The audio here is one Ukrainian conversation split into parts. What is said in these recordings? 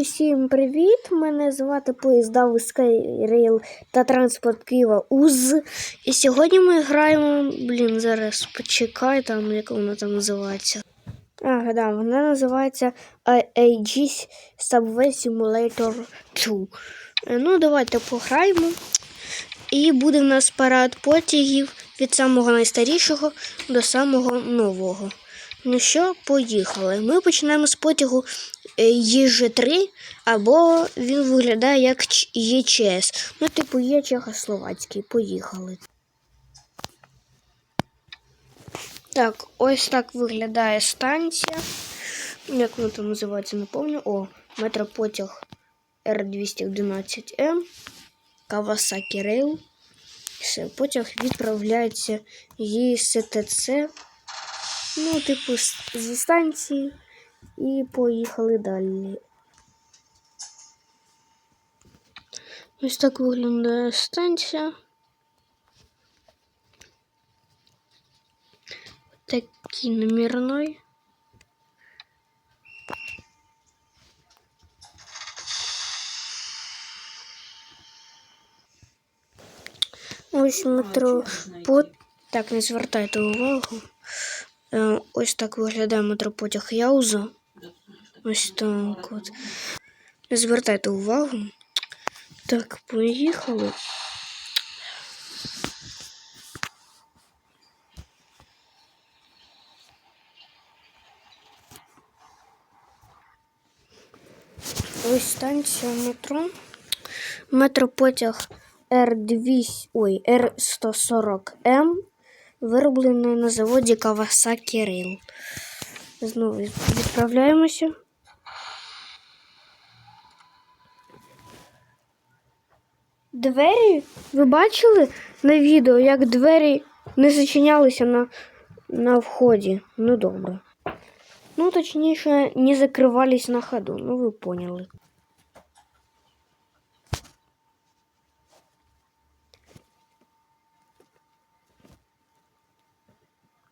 Усім привіт! Мене звати поїзда Скайрейл та транспорт Києва УЗ. І сьогодні ми граємо. Блін, зараз почекай там, як вона там називається. А, да, вона називається AG Subway Simulator 2. Е, Ну, давайте пограємо. І буде в нас парад потягів від самого найстарішого до самого нового. Ну що, поїхали. Ми починаємо з потягу е, ЄЖ3, або він виглядає як ЄЧС. Ну, типу, є чехословацький. Поїхали. Так, ось так виглядає станція. Як вона там називається, не пам'ятаю. О, метропотяг Р211М. Кавасакі Рейл. Все, потяг відправляється ЄСТЦ. Ну, типу, зі станції і поїхали далі. Ось так виглядає станція. Такий номерной. Ось метро Пот... Так, не звертайте увагу. Е, ось так виглядає метропотяг Яуза. Ось так от. Не звертайте увагу. Так, поїхали. Ось станція метро. Метропотяг R200, ой, R140M, вироблений на заводі Kawasaki Rail. Знову відправляємося. Двері, ви бачили на відео, як двері не зачинялися на, на вході? Ну добре. Ну, точніше, не закривались на ходу. Ну, ви поняли.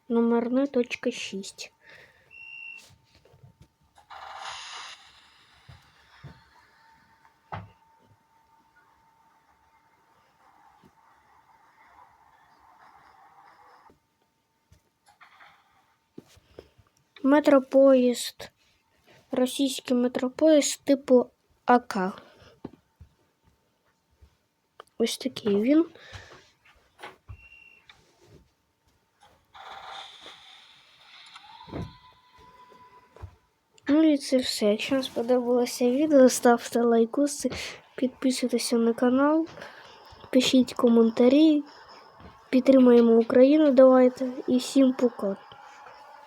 Номерна точка 6. Метропоїзд. Російський метропоїзд типу АК. Ось такий він. Ну і це все. Якщо вам сподобалося відео, ставте лайкуси, підписуйтеся на канал, пишіть коментарі, підтримаємо Україну. Давайте і всім пока.